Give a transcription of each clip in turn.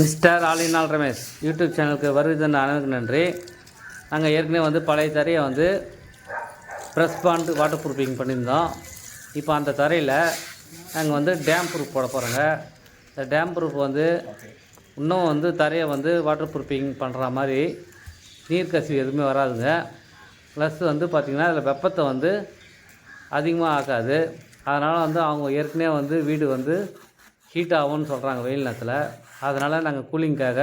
Mister ஆலினால் Ramesh YouTube சேனலுக்கு வருவதன் அனைவருக்கு நன்றி. நாங்கள் ஏற்கனவே வந்து பழைய தரையை வந்து ப்ரெஸ் பாண்டு வாட்டர் ப்ரூஃபிங் பண்ணியிருந்தோம். இப்போ அந்த தரையில் நாங்கள் வந்து டேம் ப்ரூஃப் போட போகிறோங்க இந்த டேம் ப்ரூஃப் வந்து இன்னும் வந்து தரையை வந்து வாட்டர் ப்ரூஃபிங் பண்ணுற மாதிரி நீர் கசிவு எதுவுமே வராதுங்க. ப்ளஸ் வந்து பார்த்திங்கன்னா அதில் வெப்பத்தை வந்து அதிகமாக ஆக்காது. அதனால் வந்து அவங்க ஏற்கனவே வந்து வீடு வந்து ஹீட் ஆகும்னு சொல்கிறாங்க வெயில் நேரத்தில். அதனால் நாங்கள் கூலிங்க்காக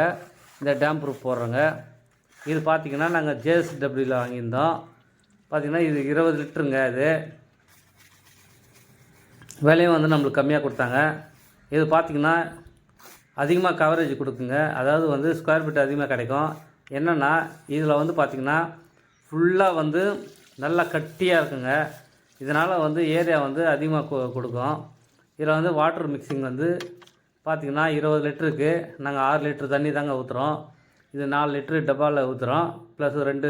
இந்த டேம் ப்ரூஃப் போடுறோங்க. இது பார்த்திங்கன்னா நாங்கள் ஜேஎஸ்டபிள்யூவில் வாங்கியிருந்தோம். பார்த்திங்கன்னா இது இருபது லிட்டருங்க இது. விலையும் வந்து நம்மளுக்கு கம்மியாக கொடுத்தாங்க. இது பார்த்திங்கன்னா அதிகமாக கவரேஜ் கொடுக்குங்க. அதாவது வந்து ஸ்கொயர் ஃபீட் அதிகமாக கிடைக்கும். என்னென்னா இதில் வந்து பார்த்திங்கன்னா ஃபுல்லாக வந்து நல்லா கட்டியாக இருக்குங்க. இதனால் வந்து ஏரியா வந்து அதிகமாக கொ கொடுக்கும். இதில் வந்து வாட்டர் மிக்சிங் வந்து பார்த்திங்கன்னா இருபது லிட்டருக்கு நாங்கள் ஆறு லிட்ரு தண்ணி தாங்க ஊற்றுறோம் இது நாலு லிட்ரு டப்பாவில் ஊற்றுறோம் ப்ளஸ் ரெண்டு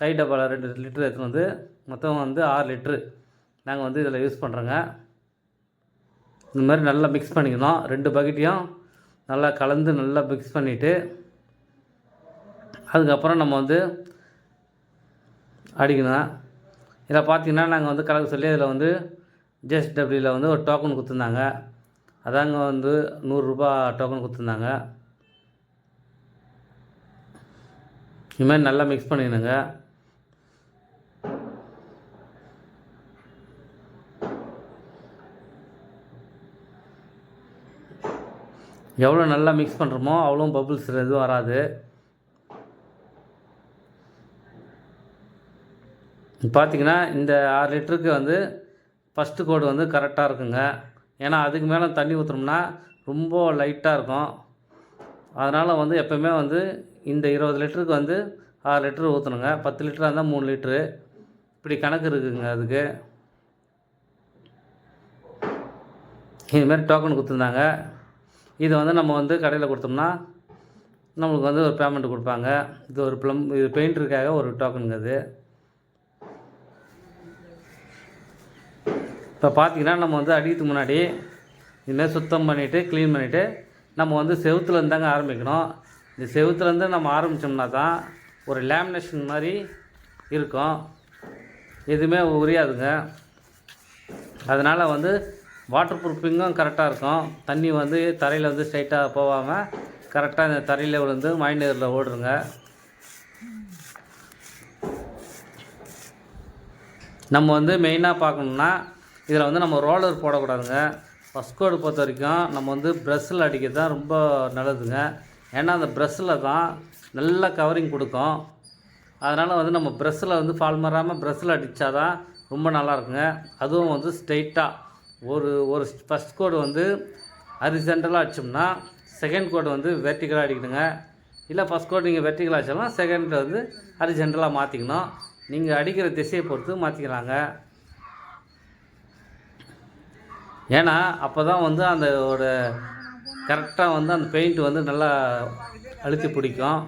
கை டப்பாவில் ரெண்டு லிட்ரு எடுத்துகிட்டு வந்து மொத்தம் வந்து ஆறு லிட்ரு நாங்கள் வந்து இதில் யூஸ் பண்ணுறோங்க இந்த மாதிரி நல்லா மிக்ஸ் பண்ணிக்கணும். ரெண்டு பக்கெட்டையும் நல்லா கலந்து நல்லா மிக்ஸ் பண்ணிவிட்டு அதுக்கப்புறம் நம்ம வந்து அடிக்கணும். இதில் பார்த்தீங்கன்னா நாங்கள் வந்து கலக்க சொல்லி இதில் வந்து ஜேஎஸ்டபிள்யூவில் வந்து ஒரு டோக்கன் கொடுத்துருந்தாங்க. அதாங்க வந்து நூறுரூபா டோக்கன் கொடுத்துருந்தாங்க. இது மாதிரி நல்லா மிக்ஸ் பண்ணிக்கணுங்க எவ்வளோ நல்லா மிக்ஸ் பண்ணுறோமோ அவ்வளோ பபுள்ஸ் எதுவும் வராது. பார்த்தீங்கன்னா இந்த ஆறு லிட்டருக்கு வந்து ஃபஸ்ட்டு கோடு வந்து கரெக்டாக இருக்குங்க. ஏன்னா அதுக்கு மேலே தண்ணி ஊற்றுனோம்னா ரொம்ப லைட்டாக இருக்கும். அதனால் வந்து எப்போயுமே வந்து இந்த இருபது லிட்டருக்கு வந்து ஆறு லிட்டரு ஊற்றணுங்க பத்து லிட்டராக இருந்தால் மூணு லிட்ரு இப்படி கணக்கு இருக்குதுங்க அதுக்கு. இதுமாரி டோக்கன் கொடுத்துருந்தாங்க. இதை வந்து நம்ம வந்து கடையில் கொடுத்தோம்னா நம்மளுக்கு வந்து ஒரு பேமெண்ட் கொடுப்பாங்க. இது ஒரு ப்ளம் இது பெயிண்டருக்காக ஒரு டோக்கனுங்க அது. இப்போ பார்த்திங்கன்னா நம்ம வந்து அடிக்கிறதுக்கு முன்னாடி இதுமாதிரி சுத்தம் பண்ணிவிட்டு க்ளீன் பண்ணிவிட்டு நம்ம வந்து செவுத்துலேருந்து தாங்க ஆரம்பிக்கணும். இந்த செவுத்துலேருந்து நம்ம ஆரம்பித்தோம்னா தான் ஒரு லேமினேஷன் மாதிரி இருக்கும். எதுவுமே உரியாதுங்க. அதனால் வந்து வாட்டர் ப்ரூஃபிங்கும் கரெக்டாக இருக்கும். தண்ணி வந்து தரையில் வந்து ஸ்ட்ரைட்டாக போகாமல் கரெக்டாக இந்த தரையில் விழுந்து மைண்டரில் ஓடுருங்க நம்ம வந்து மெயினாக பார்க்கணுன்னா இதில் வந்து நம்ம ரோலர் போடக்கூடாதுங்க. ஃபஸ்ட் கோடு பொறுத்த வரைக்கும் நம்ம வந்து ப்ரெஷ்ஷில் அடிக்கிறது தான் ரொம்ப நல்லதுங்க. ஏன்னா அந்த ப்ரெஷ்ஷில் தான் நல்ல கவரிங் கொடுக்கும். அதனால் வந்து நம்ம ப்ரெஷ்ஷில் வந்து ஃபால் மாறாமல் ப்ரெஷ்ஷில் அடித்தா தான் ரொம்ப நல்லாயிருக்குங்க. அதுவும் வந்து ஸ்ட்ரைட்டாக ஒரு ஒரு ஃபஸ்ட் கோடு வந்து ஹரிசென்டலாக அடிச்சோம்னா செகண்ட் கோடு வந்து வெர்டிக்கலாக அடிக்கணுங்க. இல்லை ஃபஸ்ட் கோடு நீங்கள் வெர்டிக்கலாக அடிச்சாலும் செகண்ட் வந்து ஹரிசென்டலாக மாற்றிக்கணும் நீங்கள் அடிக்கிற திசையை பொறுத்து மாற்றிக்கலாங்க ஏன்னா அப்போ தான் வந்து அந்த ஒரு கரெக்டாக வந்து அந்த பெயிண்ட் வந்து நல்லா அழுத்தி பிடிக்கும்.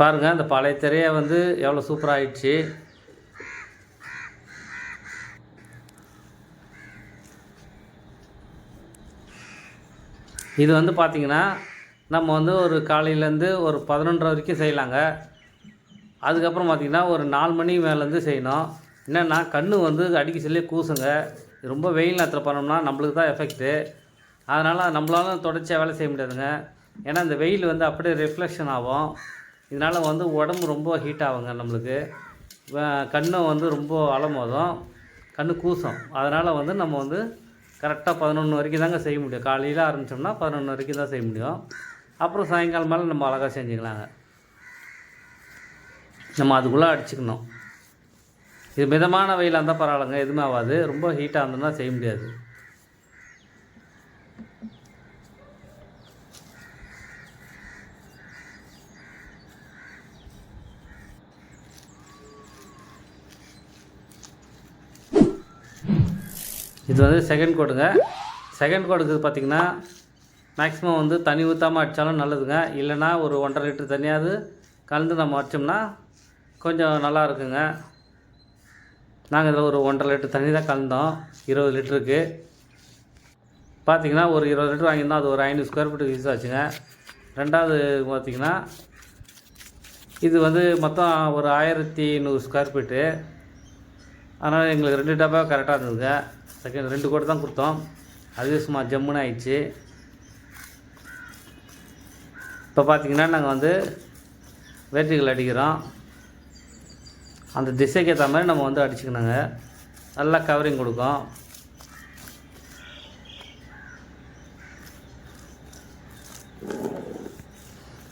பாருங்கள் அந்த பழைய திரையை வந்து எவ்வளோ சூப்பராக ஆயிடுச்சு. இது வந்து பார்த்திங்கன்னா நம்ம வந்து ஒரு காலையிலேருந்து ஒரு பதினொன்றரை வரைக்கும் செய்யலாங்க. அதுக்கப்புறம் பார்த்திங்கன்னா ஒரு நாலு மணி மேலேருந்து செய்யணும். என்னென்னா கண் வந்து அடிக்க சொல்லி கூசுங்க. ரொம்ப வெயில் நேரத்தில் பண்ணோம்னா நம்மளுக்கு தான் எஃபெக்ட்டு அதனால் நம்மளால தொடர்ச்சியாக வேலை செய்ய முடியாதுங்க. ஏன்னா இந்த வெயில் வந்து அப்படியே ரிஃப்ளெக்ஷன் ஆகும். இதனால் வந்து உடம்பு ரொம்ப ஹீட் ஆகுங்க நம்மளுக்கு. கண்ணும் வந்து ரொம்ப அலமோதும். கண்ணு கூசும். அதனால் வந்து நம்ம வந்து கரெக்டாக பதினொன்று வரைக்கும் தாங்க செய்ய முடியும். காலையில் ஆரம்பித்தோம்னா பதினொன்று வரைக்கும் தான் செய்ய முடியும். அப்புறம் சாயங்காலம் மேலே நம்ம அழகாக செஞ்சுக்கலாங்க. நம்ம அதுக்குள்ளே அடிச்சுக்கணும். இது மிதமான வெயிலாக இருந்தால் பரவாயில்லைங்க எதுவுமே ஆகாது. ரொம்ப ஹீட்டாக இருந்ததுன்னா செய்ய முடியாது. இது வந்து செகண்ட் கோடுங்க செகண்ட் கோடுக்கு பார்த்திங்கன்னா மேக்ஸிமம் வந்து தண்ணி ஊற்றாமல் அடித்தாலும் நல்லதுங்க. இல்லைன்னா ஒரு ஒன்றரை லிட்டர் தண்ணியாவது கலந்து நம்ம அடித்தோம்னா கொஞ்சம் நல்லா இருக்குங்க. நாங்கள் இதில் ஒரு ஒன்றரை லிட்டர் தண்ணி தான் கலந்தோம். இருபது லிட்டருக்கு. பார்த்தீங்கன்னா ஒரு இருபது லிட்டர் வாங்கியிருந்தோம். அது ஒரு ஐநூறு ஸ்கொயர் ஃபீட் யூஸ் ஆச்சுங்க. ரெண்டாவது பார்த்தீங்கன்னா இது வந்து மொத்தம் ஒரு ஆயிரத்தி நூறு ஸ்கொயர் ஃபீட்டு அதனால் எங்களுக்கு ரெண்டு டப்பா கரெக்டாக இருந்ததுங்க. செகண்ட் ரெண்டு கோடி தான் கொடுத்தோம். அதுவே சும்மா ஜம்முன்னு ஆயிடுச்சு. இப்போ பார்த்தீங்கன்னா நாங்கள் வந்து வெர்டிகல் அடிக்கிறோம். அந்த திசைக்கு ஏற்ற மாதிரி நம்ம வந்து அடிச்சுக்கணுங்க. நல்லா கவரிங் கொடுக்கும்.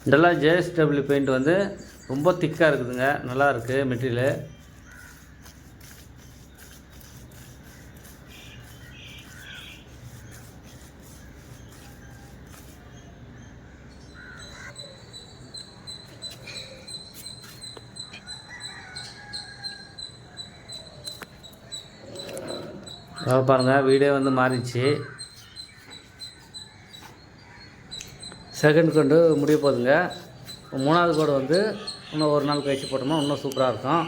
இதெல்லாம் ஜேஎஸ்டபிள்யூ பெயிண்ட் வந்து ரொம்ப திக்காக இருக்குதுங்க. நல்லா இருக்குது மெட்டீரியலு அதாவது பாருங்கள் வீடே வந்து மாறிச்சு செகண்ட் கொண்டு முடிய போதுங்க. மூணாவது கோடு வந்து இன்னும் ஒரு நாள் கழிச்சு போட்டோம்னா இன்னும் சூப்பராக இருக்கும்.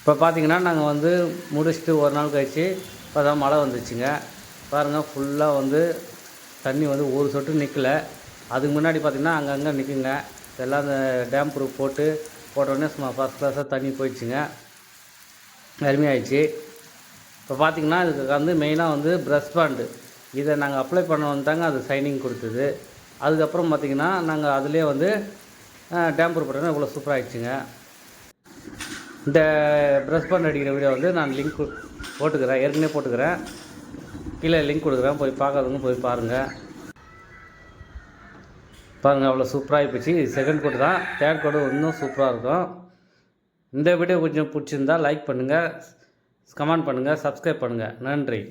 இப்போ பார்த்தீங்கன்னா நாங்கள் வந்து முடிச்சுட்டு ஒரு நாள் கழிச்சு இப்போ தான் மழை வந்துச்சுங்க. பாருங்கள் ஃபுல்லாக வந்து தண்ணி வந்து ஒரு சொட்டு நிற்கல அதுக்கு முன்னாடி பார்த்திங்கன்னா அங்கங்கே நிற்குங்க எல்லாம் அந்த டேம் ப்ரூஃப் போட்டு போட்டோடனே சும்மா ஃபஸ்ட் கிளாஸாக தண்ணி போயிடுச்சுங்க. அருமையாயிடுச்சு. இப்போ பார்த்திங்கன்னா இதுக்கு வந்து மெயினாக வந்து ப்ரெஸ் பாண்டு இதை நாங்கள் அப்ளை பண்ண வந்தாங்க அது சைனிங் கொடுத்தது. அதுக்கப்புறம் பார்த்தீங்கன்னா நாங்கள் அதுலேயே வந்து டேம்பர் போட்டோன்னா இவ்வளோ சூப்பராகிடுச்சுங்க இந்த ப்ரெஸ் பாண்ட் அடிக்கிற வீடியோ வந்து நான் லிங்க் போட்டுக்கிறேன். ஏற்கனவே போட்டுக்கிறேன். கீழே லிங்க் கொடுக்குறேன். போய் பார்க்காதவங்க போய் பாருங்கள் பாருங்கள் அவ்வளோ சூப்பராக போச்சு. செகண்ட் கோடு தான். தேர்ட் கோடு இன்னும் சூப்பராக இருக்கும். இந்த வீடியோ கொஞ்சம் பிடிச்சிருந்தா லைக் பண்ணுங்கள் கமெண்ட் பண்ணுங்கள் சப்ஸ்கிரைப் பண்ணுங்கள் நன்றி.